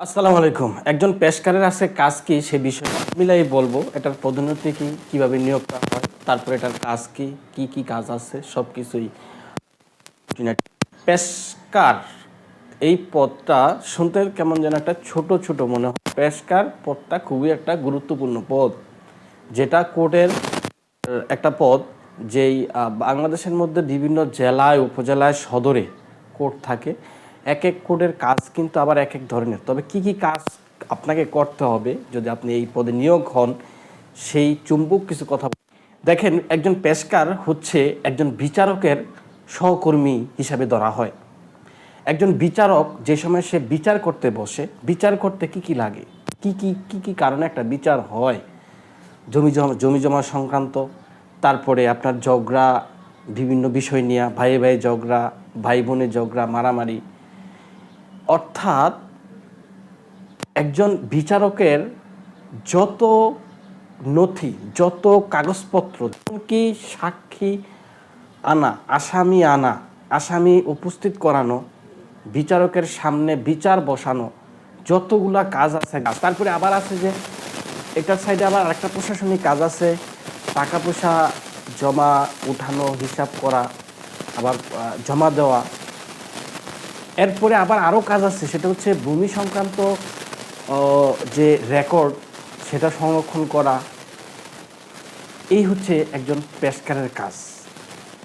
আসসালামু আলাইকুম। একজন পেশকারের আছে কাজ কি? সে বিষয়ে মিলাই বলব, এটার পদোন্নতি কি? কীভাবে নিয়োগ করা হয়? তারপর এটার কাজ কি? কি কি কাজ আছে? সব কিছুই পেশকার, এই পদটা শুনতে কেমন যেন একটা ছোট ছোট মনে হয়। পেশকার পদটা খুবই একটা গুরুত্বপূর্ণ পদ, যেটা কোর্টের একটা পদ, যেই বাংলাদেশের মধ্যে বিভিন্ন জেলায়, উপজেলায়, সদরে কোর্ট থাকে। এক এক কোর্টের কাজ কিন্তু আবার এক এক ধরনের। তবে কি কি কাজ আপনাকে করতে হবে যদি আপনি এই পদে নিয়োগ হন, সেই চুম্বক কিছু কথা দেখেন, একজন পেশকার হচ্ছে একজন বিচারকের সহকর্মী হিসাবে ধরা হয়। একজন বিচারক যে সময় সে বিচার করতে বসে, বিচার করতে কি কি লাগে? কি কি কি কি কারণে একটা বিচার হয়? জমি জমা জমি জমা সংক্রান্ত, তারপরে আপনার ঝগড়া, বিভিন্ন বিষয় নিয়ে ভাই ভাই ঝগড়া, ভাই বোনের ঝগড়া, মারামারি অর্থাৎ একজন বিচারকের যত নথি, যত কাগজপত্র কি সাক্ষী আনা, আসামি আনা, আসামি উপস্থিত করানো, বিচারকের সামনে বিচার বসানো, যতগুলা কাজ আছে তারপরে আবার আছে যে এটার সাইডে আবার আরেকটা প্রশাসনিক কাজ আছে, টাকা পয়সা জমা, উঠানো, হিসাব করা, আবার জমা দেওয়া এরপরে আবার আরও কাজ আছে, সেটা হচ্ছে ভূমি সংক্রান্ত যে রেকর্ড সেটা সংরক্ষণ করা। এই হচ্ছে একজন পেশকারের কাজ।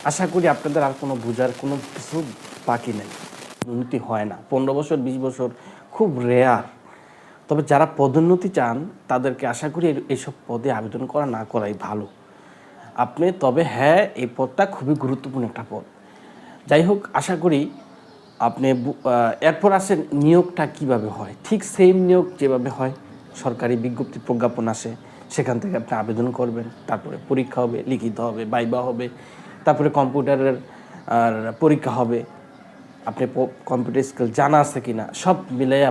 আশা করি আপনাদের আর কোনো বোঝার কোনো কিছু বাকি নেই। উন্নতি হয় না। পনেরো বছর, বিশ বছর খুব রেয়ার তবে যারা পদোন্নতি চান, তাদেরকে আশা করি এই- এইসব পদে আবেদন করা না করাই ভালো। আপনি, তবে হ্যাঁ এই পদটা খুবই গুরুত্বপূর্ণ একটা পদ। যাই হোক, আশা করি আপনি এরপর আসেন নিয়োগটা কীভাবে হয়? ঠিক সেম নিয়োগ যেভাবে হয়, সরকারি বিজ্ঞপ্তি প্রজ্ঞাপন আসে, সেখান থেকে আপনি আবেদন করবেন, তারপরে পরীক্ষা হবে, লিখিত হবে, বাইবা হবে, তারপরে কম্পিউটারের, আর পরীক্ষা হবে। আপনি কম্পিউটার স্কিল জানা আছে কিনা, সব মিলাই